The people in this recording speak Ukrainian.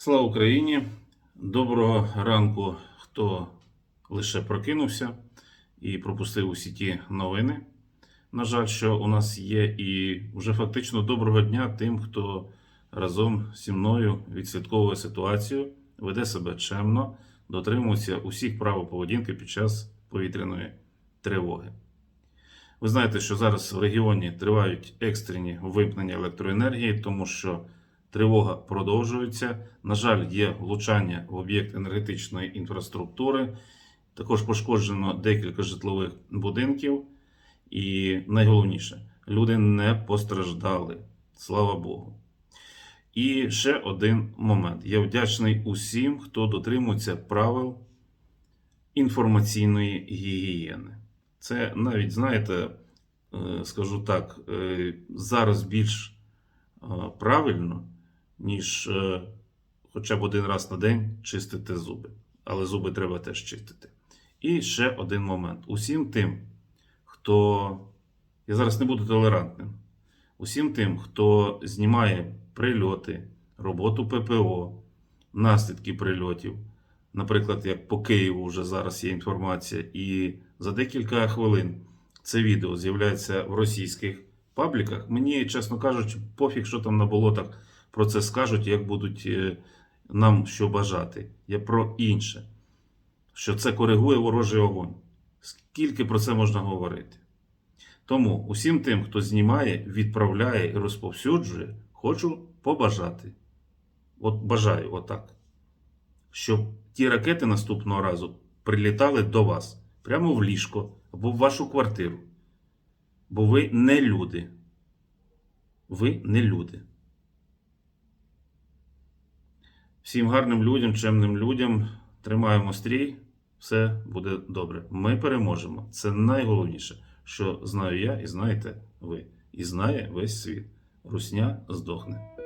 Слава Україні! Доброго ранку, хто лише прокинувся і пропустив усі ті новини. На жаль, що у нас є, і вже фактично доброго дня тим, хто разом зі мною відслідковує ситуацію, веде себе чемно, дотримується усіх правил поведінки під час повітряної тривоги. Ви знаєте, що зараз в регіоні тривають екстрені вимкнення електроенергії, тому що тривога продовжується. На жаль, є влучання в об'єкт енергетичної інфраструктури. Також пошкоджено декілька житлових будинків. І найголовніше, люди не постраждали. Слава Богу. І ще один момент. Я вдячний усім, хто дотримується правил інформаційної гігієни. Це навіть, знаєте, е, скажу так, е, зараз більш е, правильно, ніж е, хоча б один раз на день чистити зуби. Але зуби треба теж чистити. І ще один момент. Усім тим, хто. Я зараз не буду толерантним. Усім тим, хто знімає прильоти, роботу ППО, наслідки прильотів. Наприклад, як по Києву вже зараз є інформація, і за декілька хвилин це відео з'являється в російських пабліках. Мені, чесно кажучи, пофіг, що там на болотах про це скажуть, як будуть е, нам що бажати. Я про інше, що це коригує ворожий огонь. Скільки про це можна говорити? Тому усім тим, хто знімає, відправляє і розповсюджує, хочу побажати. От бажаю, отак. Щоб ті ракети наступного разу прилітали до вас прямо в ліжко або в вашу квартиру. Бо ви не люди. Ви не люди. Всім гарним людям, чемним людям тримаємо стрій, все буде добре. Ми переможемо. Це найголовніше, що знаю я і знаєте ви. І знає весь світ. Русня здохне.